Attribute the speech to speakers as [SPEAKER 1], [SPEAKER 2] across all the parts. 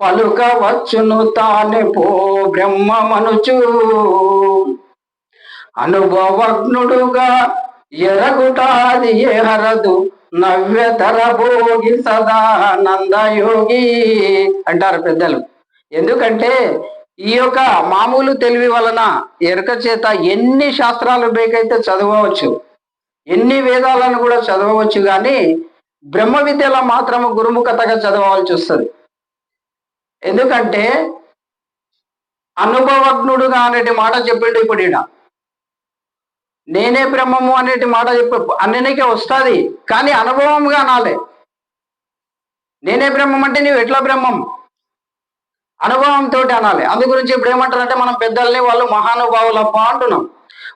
[SPEAKER 1] పలుకవచ్చును తానే పో బ్రహ్మమనుచు. అనుభవజ్ఞుడుగా ఎరగుటాది ఏ హరదు నవ్యతర భోగి సదానందయోగి అంటారు పెద్దలు. ఎందుకంటే ఈ యొక్క మామూలు తెలివి వలన ఎరక చేత ఎన్ని శాస్త్రాలు బేకైతే చదవవచ్చు ఎన్ని వేదాలను కూడా చదవవచ్చు కానీ బ్రహ్మ విద్యలో మాత్రము గురుముఖతగా చదవాల్సి వస్తుంది. ఎందుకంటే అనుభవజ్ఞుడుగా అనేటి మాట చెప్పిండు ఇప్పుడు ఈడ. నేనే బ్రహ్మము అనేటి మాట చెప్ప అన్నికే వస్తుంది కానీ అనుభవంగా అనాలే నేనే బ్రహ్మం అంటే నీవు ఎట్లా బ్రహ్మం? అనుభవంతో అనాలి. అందు గురించి ఇప్పుడు ఏమంటారంటే మనం పెద్దల్ని వాళ్ళు మహానుభావులప్ప అంటున్నాం.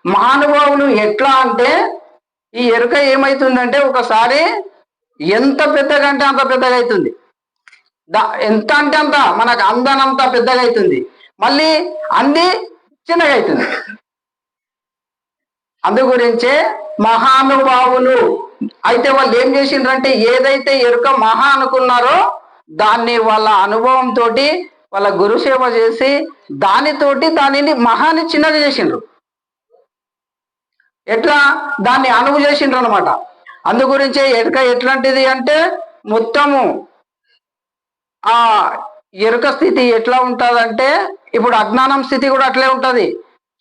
[SPEAKER 1] మహానుభావులు ఎట్లా అంటే ఈ ఎరుక ఏమైతుందంటే ఒకసారి ఎంత పెద్దగా అంటే అంత పెద్దగా అవుతుంది. దా ఎంత అంటే అంత మనకు అందనంత పెద్దగా అవుతుంది మళ్ళీ అంది చిన్నగా అవుతుంది అందు గురించే మహానుభావులు అయితే వాళ్ళు ఏం చేసిండ్రంటే ఏదైతే ఎరుక మహా అనుకున్నారో దాన్ని వాళ్ళ అనుభవంతో వాళ్ళ గురు సేవ చేసి దానితోటి దానిని మహాని చిన్నది చేసిండ్రు. ఎట్లా? దాన్ని అనువు చేసిండ్రు అనమాట అందు గురించే ఎరుక ఎట్లాంటిది అంటే మొత్తము ఆ ఎరుక స్థితి ఎట్లా ఉంటుందంటే ఇప్పుడు అజ్ఞానం స్థితి కూడా అట్లే ఉంటుంది.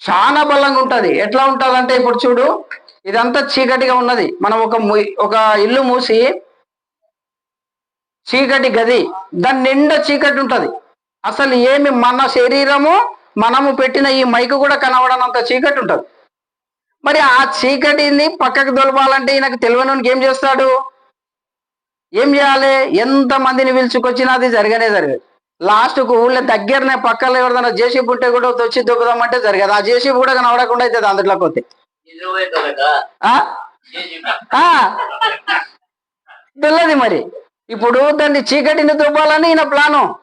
[SPEAKER 1] చాలా బలంగా ఉంటుంది. ఎట్లా ఉంటుందంటే ఇప్పుడు చూడు ఇదంతా చీకటిగా ఉన్నది. మనం ఒక ఒక ఇల్లు మూసి చీకటి గది దాని నిండా చీకటి ఉంటుంది. అసలు ఏమి మన శరీరము మనము పెట్టిన ఈ మైకు కూడా కనబడనంత చీకటి ఉంటుంది. మరి ఆ చీకటిని పక్కకు దొలపాలంటే ఈయనకు తెలివనోనికి ఏం చేస్తాడు? ఏం చేయాలి? ఎంత మందిని పిలుచుకొచ్చినా అది జరగనే జరగదు. లాస్ట్కు ఊళ్ళో దగ్గరనే పక్కలో ఎవరిదైనా జేసీబీ ఉంటే కూడా వచ్చి దొబ్బదామంటే జరగదు. ఆ జేసీబీ కూడా కనబడకుండా అవుతుంది అందులోకి పోతే. ఆ? ఆ. తెల్లది మరి. ఇప్పుడు దాన్ని చీకటిని దుబ్బాలని ఈయన ప్లాను.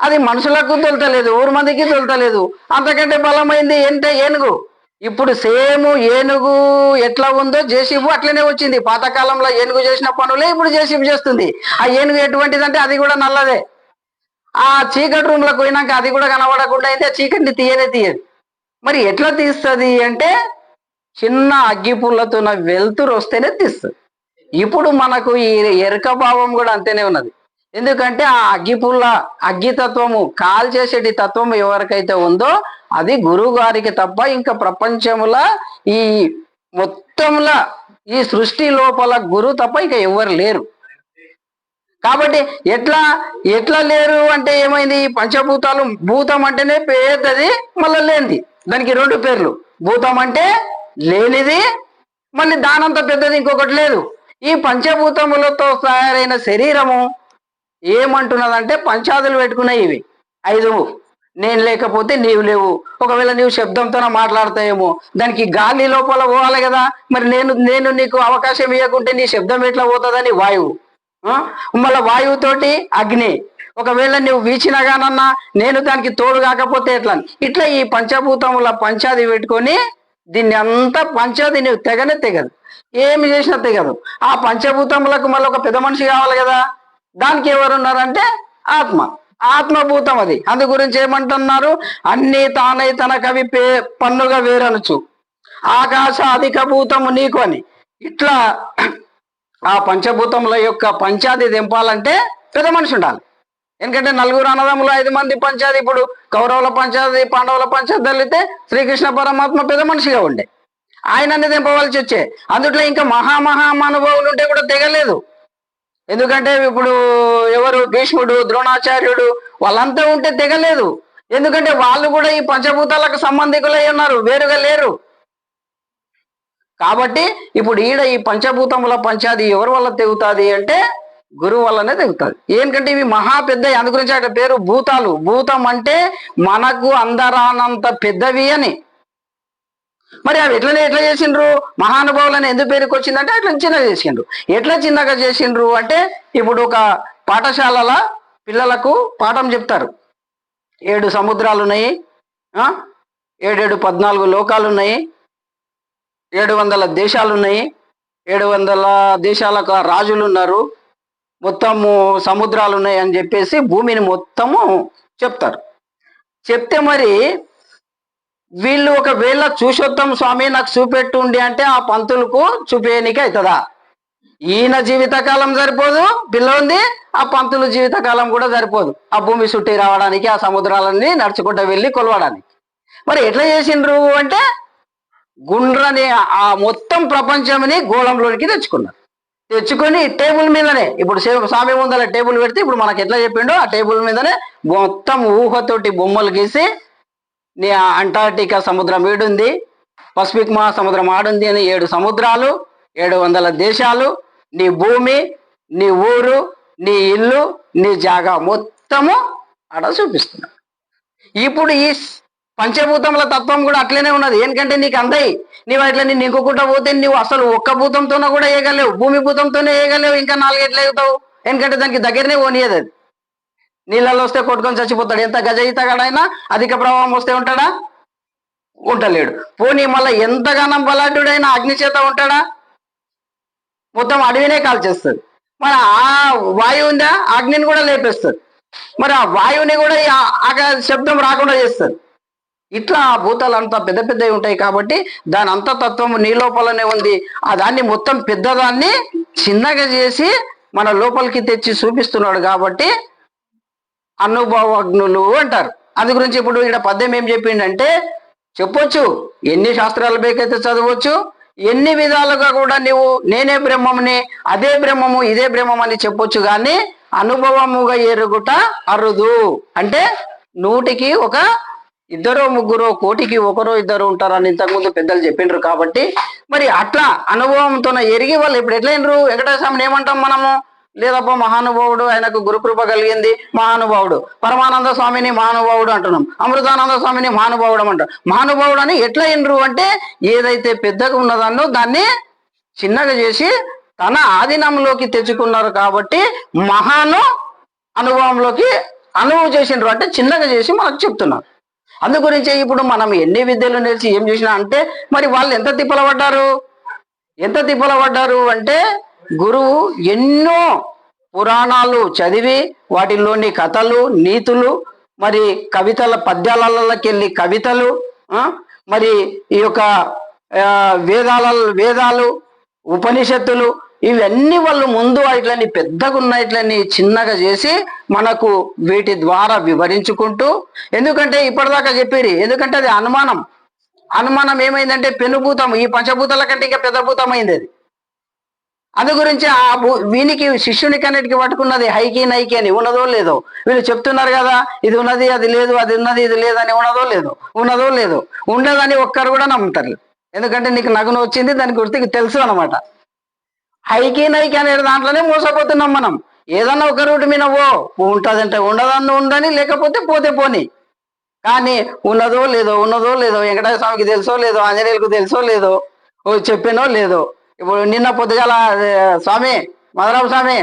[SPEAKER 1] అది మనుషులకు తొలతలేదు ఊరు మందికి తొలతలేదు. అంతకంటే బలమైంది ఏంటే ఏనుగు? ఇప్పుడు సేమ్ ఏనుగు ఎట్లా ఉందో జేసీబు అట్లనే వచ్చింది. పాతకాలంలో ఏనుగు చేసిన పనులే ఇప్పుడు జేసీబు చేస్తుంది. ఆ ఏనుగు ఎటువంటిదంటే అది కూడా నల్లదే. ఆ చీకటి రూమ్ పోయినాక అది కూడా కనబడకుండా అయితే ఆ చీకటిని తీయనే తీయదు. మరి ఎట్లా తీస్తుంది అంటే చిన్న అగ్గి పుల్లతో వెలుతురు వస్తేనే తీస్తుంది. ఇప్పుడు మనకు ఈ ఎరుక భావం కూడా అంతేనే ఉన్నది. ఎందుకంటే ఆ అగ్గి పుల్ల అగ్గి తత్వము కాల్ చేసేటి తత్వం ఎవరికైతే ఉందో అది గురువు గారికి తప్ప ఇంకా ప్రపంచంలో ఈ మొత్తంలో ఈ సృష్టి లోపల గురు తప్ప ఇంకా ఎవరు లేరు. కాబట్టి ఎట్లా ఎట్లా లేరు అంటే ఏమైంది? ఈ పంచభూతాలు భూతం అంటేనే పెద్దది మళ్ళీ లేనిది. దానికి రెండు పేర్లు. భూతం అంటే లేనిది మళ్ళీ దానంత పెద్దది ఇంకొకటి లేదు. ఈ పంచభూతములతో తయారైన శరీరము ఏమంటున్నదంటే పంచాదులు పెట్టుకున్నాయి ఇవి. ఐదు నేను లేకపోతే నీవు లేవు. ఒకవేళ నీవు శబ్దంతోనే మాట్లాడతాయేమో. దానికి గాలి లోపల పోవాలి కదా. మరి నేను నేను నీకు అవకాశం ఇవ్వకుంటే నీ శబ్దం ఎట్లా పోతుందని వాయువు. మళ్ళీ వాయువుతోటి అగ్ని. ఒకవేళ నువ్వు వీచినగానన్నా నేను దానికి తోడు కాకపోతే ఎట్లా అని. ఇట్లా ఈ పంచభూతముల పంచాది పెట్టుకొని దీన్ని అంతా పంచాది నువ్వు తెగనే తెగదు. ఏమి చేసినా తెగదు. ఆ పంచభూతములకు మళ్ళీ ఒక పెద్ద మనిషి కావాలి కదా. దానికి ఎవరున్నారంటే ఆత్మ. ఆత్మభూతం అది. అందు గురించి ఏమంటున్నారు? అన్ని తానై తన కవి పే పన్నుగా వేరనుచు. ఆకాశ అధిక భూతము నీకు అని. ఇట్లా ఆ పంచభూతముల యొక్క పంచాది దింపాలంటే పెద్ద మనిషి ఉండాలి. ఎందుకంటే నలుగురు అన్నదమ్ములు ఐదు మంది పంచాది ఇప్పుడు కౌరవుల పంచాది పాండవుల పంచాది తల్లితే శ్రీకృష్ణ పరమాత్మ పెద్ద మనిషిగా ఉండే. ఆయనని దింపవలసి వచ్చే. అందుట్లో ఇంకా మహామహామానుభావులు ఉంటే కూడా తెగలేదు. ఎందుకంటే ఇప్పుడు ఎవరు భీష్ముడు ద్రోణాచార్యుడు వాళ్ళంతా ఉంటే తెగలేదు. ఎందుకంటే వాళ్ళు కూడా ఈ పంచభూతాలకు సంబంధికులై ఉన్నారు వేరుగా లేరు. కాబట్టి ఇప్పుడు ఈడ ఈ పంచభూతముల పంచాది ఎవరి వల్ల తెగుతుంది అంటే గురువు వల్లనే తెగుతుంది. ఏంటంటే ఇవి మహా పెద్ద అందు గురించి అక్కడ పేరు భూతాలు. భూతం అంటే మనకు అందరానంత పెద్దవి అని. మరి అవి ఎట్లనే ఎట్లా చేసిండ్రు? మహానుభావులని ఎందుకు పేరుకి వచ్చిందంటే అట్లా చిన్నగా చేసిండ్రు. ఎట్లా చిన్నగా చేసిండ్రు అంటే ఇప్పుడు ఒక పాఠశాలల పిల్లలకు పాఠం చెప్తారు. ఏడు సముద్రాలు ఉన్నాయి ఏడేడు పద్నాలుగు లోకాలు ఉన్నాయి ఏడు వందల దేశాలు ఉన్నాయి ఏడు వందల దేశాలకు రాజులు ఉన్నారు మొత్తము సముద్రాలు ఉన్నాయి అని చెప్పేసి భూమిని మొత్తము చెప్తారు. చెప్తే మరి వీళ్ళు ఒకవేళ చూసొద్దాం స్వామి నాకు చూపెట్టుండి అంటే ఆ పంతులకు చూపేయనికి అవుతుందా? ఈయన జీవితకాలం సరిపోదు పిల్ల ఉంది ఆ పంతులు జీవితకాలం కూడా సరిపోదు. ఆ భూమి చుట్టి రావడానికి ఆ సముద్రాలన్నీ నడుచుకుంటూ వెళ్ళి కొలవడానికి. మరి ఎట్లా చేసిండ్రు అంటే గుండ్రని ఆ మొత్తం ప్రపంచంని గోళంలోనికి తెచ్చుకున్నారు. తెచ్చుకొని టేబుల్ మీదనే ఇప్పుడు స్వామి ముందర టేబుల్ పెడితే ఇప్పుడు మనకి ఎట్లా చెప్పిండో ఆ టేబుల్ మీదనే మొత్తం ఊహతోటి బొమ్మలు గీసి అంటార్టికా సముద్రం ఈడుంది పసిఫిక్ మహాసముద్రం ఆడుంది అని ఏడు సముద్రాలు ఏడు వందల దేశాలు నీ భూమి నీ ఊరు నీ ఇల్లు నీ జాగా మొత్తము ఆడ చూపిస్తున్నా. ఇప్పుడు ఈ పంచభూతముల తత్వం కూడా అట్లనే ఉన్నది. ఎందుకంటే నీకు అందాయి నీవు అట్లా నేను ఇంకొకట పోతే నువ్వు అసలు ఒక్క భూతంతోనే కూడా వేయగలేవు భూమి భూతంతోనే వేయగలేవు ఇంకా నాలుగు ఎట్లా అవుతావు ఎందుకంటే దానికి దగ్గరనే పోనీయదు అది. నీళ్ళల్లో వస్తే కొట్టుకొని చచ్చిపోతాడు. ఎంత గజ ఈతగాడైనా అధిక ప్రవాహం వస్తే ఉంటాడా? ఉంటలేడు పోనీ మళ్ళీ ఎంతగానం బలాఢ్యుడైనా అగ్ని చేత ఉంటాడా? మొత్తం అడవినే కాల్చేస్తుంది మరి ఆ వాయువు ఉందా? అగ్నిని కూడా లేపేస్తుంది మరి ఆ వాయువుని కూడా ఆ- ఆ శబ్దం రాకుండా చేస్తుంది ఇట్లా ఆ భూతాలు అంతా పెద్ద పెద్దవి ఉంటాయి కాబట్టి దాని అంత తత్వం నీ లోపలనే ఉంది. ఆ దాన్ని మొత్తం పెద్దదాన్ని చిన్నగా చేసి మన లోపలికి తెచ్చి చూపిస్తున్నాడు కాబట్టి అనుభవజ్ఞులు అంటారు. అది గురించి ఇప్పుడు ఇక్కడ పద్యం ఏం చెప్పిండంటే చెప్పొచ్చు ఎన్ని శాస్త్రాలు బేకైతే చదవచ్చు ఎన్ని విధాలుగా కూడా నీవు నేనే బ్రహ్మముని అదే బ్రహ్మము ఇదే బ్రహ్మం అని చెప్పొచ్చు కానీ అనుభవముగా ఎరుగుట అరుదు. అంటే నూటికి ఒక ఇద్దరో ముగ్గురో కోటికి ఒకరో ఇద్దరు ఉంటారని ఇంతకుముందు పెద్దలు చెప్పిండ్రు కాబట్టి మరి అట్లా అనుభవంతో ఎరిగి వాళ్ళు ఇప్పుడు ఎట్లయినరు? వెంకటేశ్వర స్వామిని ఏమంటాం మనము? లేదప్ప మహానుభావుడు ఆయనకు గురుకృప కలిగింది మహానుభావుడు. పరమానంద స్వామిని మహానుభావుడు అంటున్నాం. అమృతానంద స్వామిని మహానుభావుడు అంటాం మహానుభావుడు అని ఎట్లా అయినరు అంటే ఏదైతే పెద్దగా ఉన్నదాన్నో దాన్ని చిన్నగా చేసి తన ఆధీనంలోకి తెచ్చుకున్నారు కాబట్టి మహాను అనుభవంలోకి అనుభవం చేసిండ్రు అంటే చిన్నగా చేసి మనకు చెప్తున్నారు. అందు గురించి ఇప్పుడు మనం ఎన్ని విద్యలు నేర్చి ఏం చేసినా అంటే మరి వాళ్ళు ఎంత తిప్పల పడ్డారు ఎంత తిప్పల పడ్డారు అంటే గురువు ఎన్నో పురాణాలు చదివి వాటిల్లోని కథలు నీతులు మరి కవితల పద్యాలకెళ్ళి కవితలు మరి ఈ యొక్క వేదాల వేదాలు ఉపనిషత్తులు ఇవన్నీ వాళ్ళు ముందు ఇట్లని పెద్దగా ఉన్న ఇట్లని చిన్నగా చేసి మనకు వీటి ద్వారా వివరించుకుంటూ ఎందుకంటే ఇప్పటిదాకా చెప్పేది ఎందుకంటే అది అనుమానం. అనుమానం ఏమైందంటే పెనుభూతం ఈ పంచభూతాల కంటే ఇంకా పెద్ద భూతం అయింది అది. అందు గురించి ఆ వీనికి శిష్యునికి అన్నిటికీ పట్టుకున్నది హైకి నైకి అని ఉన్నదో లేదో. వీళ్ళు చెప్తున్నారు కదా ఇది ఉన్నది అది లేదు అది ఉన్నది ఇది లేదని ఉన్నదో లేదో. ఉన్నదో లేదో. ఉండదని ఒక్కరు కూడా నమ్ముతారు. ఎందుకంటే నీకు నగును వచ్చింది దాని గురించి తెలుసు అనమాట హైకి నైకి అనే దాంట్లోనే మోసపోతున్నాం మనం. ఏదన్నా ఒక రూట్ మీద ఓ ఉంటుందంటే ఉండదన్న ఉండని లేకపోతే పోతే పోని. కానీ ఉన్నదో లేదో ఉన్నదో లేదో వెంకటేశ్వర స్వామికి తెలుసో లేదో ఆంజనేయులకు తెలుసో లేదో ఓ చెప్పినో లేదో ఇప్పుడు నిన్న పొద్దుగాల స్వామి మధురామ స్వామి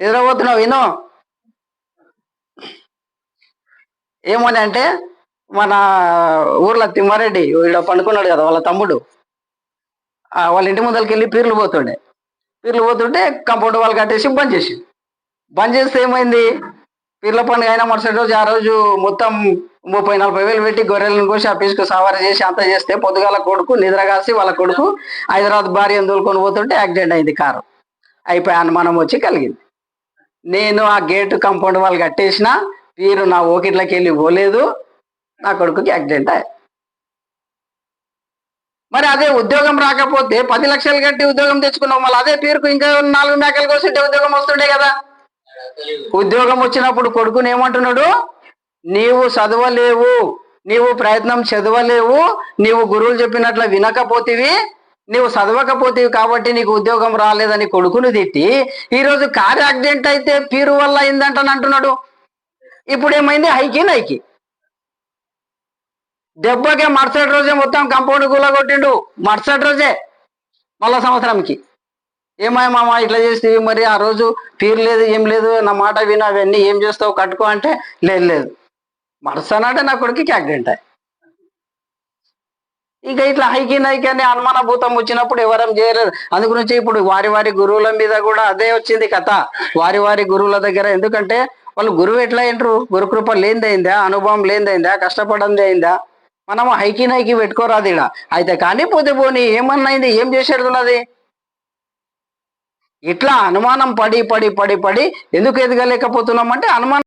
[SPEAKER 1] నిద్రపోతున్నావు విను. ఏమని అంటే మన ఊర్లో తిమ్మారెడ్డి వీడు పండుకున్నాడు కదా వాళ్ళ తమ్ముడు. వాళ్ళ ఇంటి ముందరికి వెళ్ళి పీర్లు పోతుండే. పీర్లు పోతుంటే కంపౌండ్ వాళ్ళు కట్టేసి బంద్ చేసి బంద్ చేస్తే ఏమైంది? పీర్ల పండుగ అయినా మరుసటి రోజు ఆ రోజు మొత్తం ముప్పై నలభై వేలు పెట్టి గొర్రెలను కోసి ఆ పీసుకు సవారీ చేసి అంతా చేస్తే పొద్దుగాల కొడుకు నిద్ర కాసి వాళ్ళ కొడుకు హైదరాబాద్ భార్య దోలుకొని పోతుంటే యాక్సిడెంట్ అయింది కారు. అయిపోయి అనుమానం వచ్చి కలిగింది. నేను ఆ గేటు కాంపౌండ్ వాళ్ళు కట్టేసిన పీరు నా ఓకిట్లకి వెళ్ళి పోలేదు నా కొడుకుకి యాక్సిడెంట్ అయ్యి మరి అదే ఉద్యోగం రాకపోతే పది లక్షలు కట్టి ఉద్యోగం తెచ్చుకున్నావు మళ్ళీ అదే పేరుకు ఇంకా నాలుగు మేకలు కోసింటే ఉద్యోగం వస్తుండే కదా. ఉద్యోగం వచ్చినప్పుడు కొడుకుని ఏమంటున్నాడు? నీవు చదవలేవు నీవు ప్రయత్నం చదవలేవు నీవు గురువులు చెప్పినట్లు వినకపోతేవి నీవు చదవకపోతివి కాబట్టి నీకు ఉద్యోగం రాలేదని కొడుకును తిట్టి ఈ రోజు కారు యాక్సిడెంట్ అయితే పీరు వల్ల అయిందంటని అంటున్నాడు. ఇప్పుడు ఏమైంది హైకి నైకి. దెబ్బకే మరుసటి రోజే మొత్తం కంపౌండ్ కూల కొట్టిండు మరుసటి రోజే మళ్ళా సంవత్సరంకి. ఏమాయ మామ ఇట్లా చేస్తే మరి ఆ రోజు తీరు లేదు ఏం లేదు నా మాట విను అవన్నీ ఏం చేస్తావు కట్టుకో అంటే లేదు లేదు. మరుసనాడే నా కొడుకు యాక్సిడెంట్ అయ్యి. ఇక ఇట్లా హైకి నైకి అని అనుమానభూతం వచ్చినప్పుడు ఎవరం చేయలేరు అందు గురించి ఇప్పుడు వారి వారి గురువుల మీద కూడా అదే వచ్చింది కథ. వారి వారి గురువుల దగ్గర ఎందుకంటే వాళ్ళు గురువు ఎట్లా ఏంటారు గురుకృప లేనిదైందా అనుభవం లేనిదైందా కష్టపడంది అయిందా? మనం హైకి నైకి పెట్టుకోరాదు ఇడ అయితే కానీ పోతే పోనీ ఏమన్నైంది ఏం చేసేది ఉన్నది? ఇట్లా అనుమానం పడి పడి పడి పడి ఎందుకు ఎదగలేకపోతున్నాం అంటే అనుమానం